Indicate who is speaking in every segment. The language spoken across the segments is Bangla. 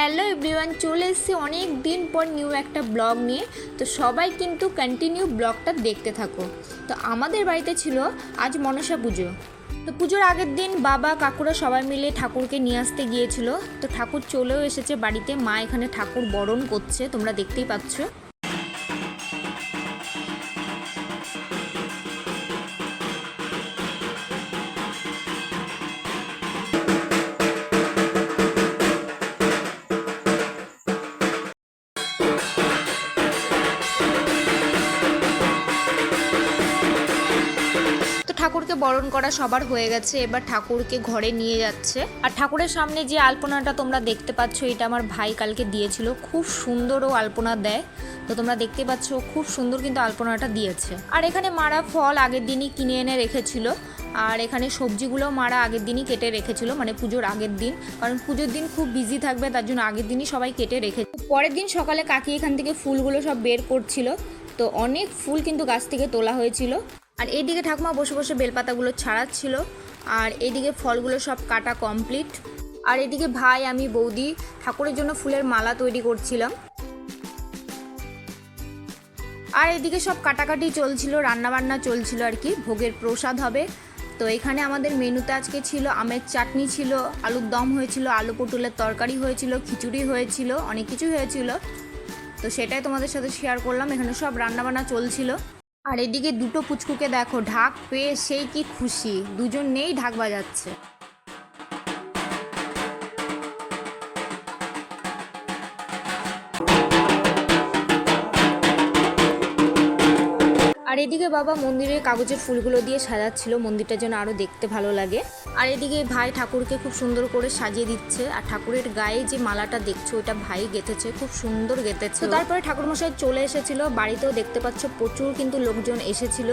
Speaker 1: হ্যালো এভরিওয়ান, চলে এসেছি অনেক দিন পর নিউ একটা ব্লগ নিয়ে। তো সবাই কিন্তু কন্টিনিউ ব্লগটা দেখতে থাকো। তো আমাদের বাড়িতে ছিল আজ মনসা পুজো। তো পুজোর আগের দিন বাবা, কাকুরা সবাই মিলে ঠাকুরকে নিয়ে আসতে গিয়েছিল। তো ঠাকুর চলেও এসেছে বাড়িতে। মা এখানে ঠাকুর বরণ করছে, তোমরা দেখতেই পাচ্ছ। ঠাকুরকে বরণ করা সবার হয়ে গেছে, এবার ঠাকুরকে ঘরে নিয়ে যাচ্ছে। আর ঠাকুরের সামনে যে আলপনাটা তোমরা দেখতে পাচ্ছ, এটা আমার ভাই কালকে দিয়েছিল। খুব সুন্দর ও আলপনা দেয়। তো তোমরা দেখতে পাচ্ছ, খুব সুন্দর কিন্তু আলপনাটা দিয়েছে। আর এখানে মারা ফল আগের দিনই কিনে এনে রেখেছিল। আর এখানে সবজিগুলো মারা আগের দিনই কেটে রেখেছিল মানে পুজোর আগের দিন। কারণ পুজোর দিন খুব বিজি থাকবে, তার জন্য আগের দিনই সবাই কেটে রেখে পরের দিন সকালে কাকি এখান থেকে ফুলগুলো সব বের করছিল। তো অনেক ফুল কিন্তু গাছ থেকে তোলা হয়েছিল। আর এইদিকে ঠাকুমা বসে বসে বেলপাতাগুলো ছাড়াচ্ছিল, আর এইদিকে ফলগুলো সব কাটা কমপ্লিট। আর এদিকে ভাই, আমি, বৌদি ঠাকুরের জন্য ফুলের মালা তৈরি করছিলাম। আর এদিকে সব কাটাকাটি চলছিল, রান্নাবান্না চলছিল আর কি, ভোগের প্রসাদ হবে। তো এখানে আমাদের মেনুতে আজকে ছিল আমের চাটনি ছিল, আলুর দম হয়েছিল, আলু পটলের তরকারি হয়েছিল, খিচুড়ি হয়েছিল, অনেক কিছু হয়েছিল। তো সেটাই তোমাদের সাথে শেয়ার করলাম, এখানে সব রান্নাবান্না চলছিল। আর এদিকে দুটো পুচকুকে দেখো ঢাক পেয়ে সেই কি খুশি। দুজন নেই ঢাক বাজাচ্ছে। আর এদিকে বাবা মন্দিরের কাগজের ফুলগুলো দিয়ে সাজাচ্ছিল, মন্দিরটা যেন আরও দেখতে ভালো লাগে। আর এদিকে ভাই ঠাকুরকে খুব সুন্দর করে সাজিয়ে দিচ্ছে, আর ঠাকুরের গায়ে যে মালাটা দেখছ, ওটা ভাই গেঁথেছে, খুব সুন্দর গেঁথেছে। তারপরে ঠাকুরমশাই চলে এসেছিল, বাড়িতেও দেখতে পাচ্ছ প্রচুর কিন্তু লোকজন এসেছিল।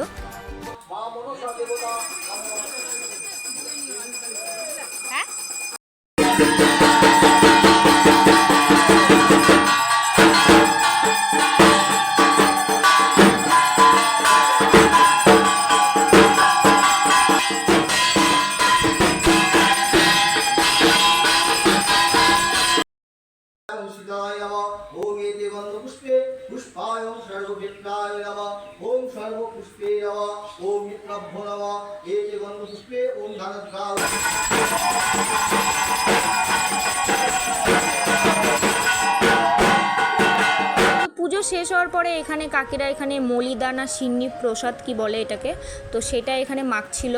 Speaker 1: পুজো শেষ হওয়ার পরে এখানে কাকিরা এখানে মলিদানা, সিন্নি, প্রসাদ কি বলে এটাকে? তো সেটা এখানে মাখছিল।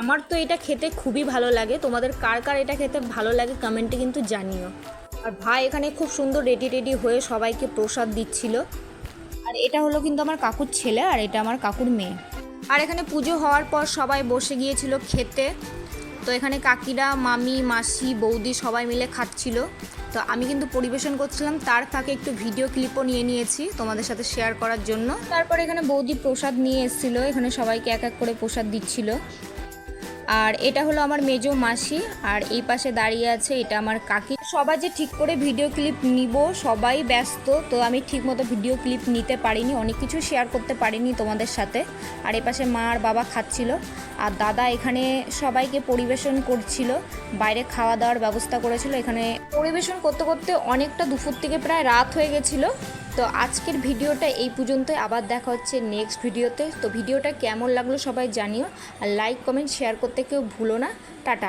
Speaker 1: আমার তো এটা খেতে খুবই ভালো লাগে। তোমাদের কার কার এটা খেতে ভালো লাগে কমেন্টে কিন্তু জানিও। আর ভাই এখানে খুব সুন্দর রেডি রেডি হয়ে সবাইকে প্রসাদ দিচ্ছিল। আর এটা হলো কিন্তু আমার কাকুর ছেলে আর এটা আমার কাকুর মেয়ে। আর এখানে পুজো হওয়ার পর সবাই বসে গিয়েছিল খেতে। তো এখানে কাকিরা, মামি, মাসি, বৌদি সবাই মিলে খাচ্ছিল। তো আমি কিন্তু পরিবেশন করছিলাম, তার ফাঁকে একটু ভিডিও ক্লিপও নিয়ে নিয়েছি তোমাদের সাথে শেয়ার করার জন্য। তারপর এখানে বৌদি প্রসাদ নিয়ে এসেছিল, এখানে সবাইকে এক এক করে প্রসাদ দিচ্ছিল। আর এটা হলো আমার মেজো মাসি, আর এই পাশে দাঁড়িয়ে আছে এটা আমার কাকি। সবাই যে ঠিক করে ভিডিও ক্লিপ নিব, সবাই ব্যস্ত, তো আমি ঠিকমতো ভিডিও ক্লিপ নিতে পারিনি, অনেক কিছু শেয়ার করতে পারিনি তোমাদের সাথে। আর এই পাশে মা আর বাবা খাচ্ছিল, আর দাদা এখানে সবাইকে পরিবেশন করছিল, বাইরে খাওয়া দাওয়ার ব্যবস্থা করেছিল, এখানে পরিবেশন করতে করতে অনেকটা দুপুর থেকে প্রায় রাত হয়ে গেছিল। তো আজকের ভিডিওটা এই পর্যন্তই। আবার দেখা হচ্ছে নেক্সট ভিডিওতে। তো ভিডিওটা কেমন লাগল সবাই জানিও। আর লাইক কমেন্ট শেয়ার করতে কেউ ভুলো না। টাটা।